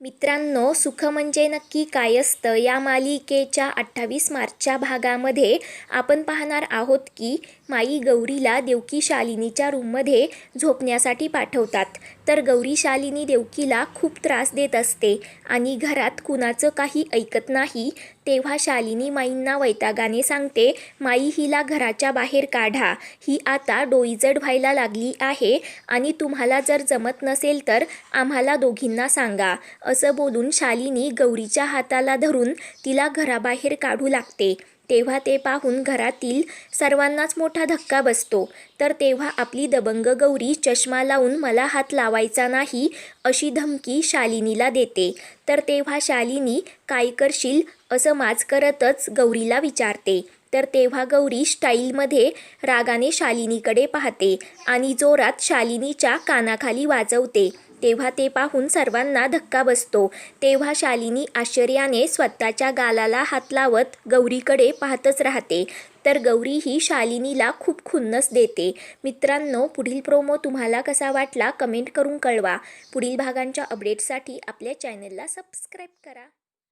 मित्रांनो सुख म्हणजे नक्की काय असतं? या मालिकेच्या अठ्ठावीस मार्चच्या भागामध्ये आपण पाहणार आहोत की माई गौरीला देवकी शालिनीच्या रूममध्ये झोपण्यासाठी पाठवतात. तर गौरी शालिनी देवकीला खूप त्रास देत असते आणि घरात कुणाचं काही ऐकत नाही तेव्हा शालिनी माईंना वैतागाने सांगते माई हिला घराच्या बाहेर काढा. ही आता डोईजड व्हायला लागली आहे आणि तुम्हाला जर जमत नसेल तर आम्हाला दोघींना सांगा. असं बोलून शालिनी गौरीच्या हाताला धरून तिला घराबाहेर काढू लागते. तेव्हा ते पाहून घरातील सर्वांनाच मोठा धक्का बसतो. तर तेव्हा आपली दबंग गौरी चष्मा लावून मला हात लावायचा नाही अशी धमकी शालिनीला देते. तर तेव्हा शालिनी काय करशील? असं माज करतच गौरीला विचारते. तर तेव्हा गौरी स्टाईलमध्ये रागाने शालिनीकडे पाहते आणि जोरात शालिनीच्या कानाखाली वाजवते. तेव्हा ते पाहून सर्वांना धक्का बसतो. तेव्हा शालिनी आश्चर्याने स्वतःच्या गालाला हात लावत गौरीकडे पाहतच राहते. तर गौरी ही शालिनीला खूप खुन्नस देते. मित्रांनो पुढील प्रोमो तुम्हाला कसा वाटला कमेंट करून कळवा. पुढील भागांच्या अपडेट्ससाठी आपल्या चॅनलला सबस्क्राईब करा.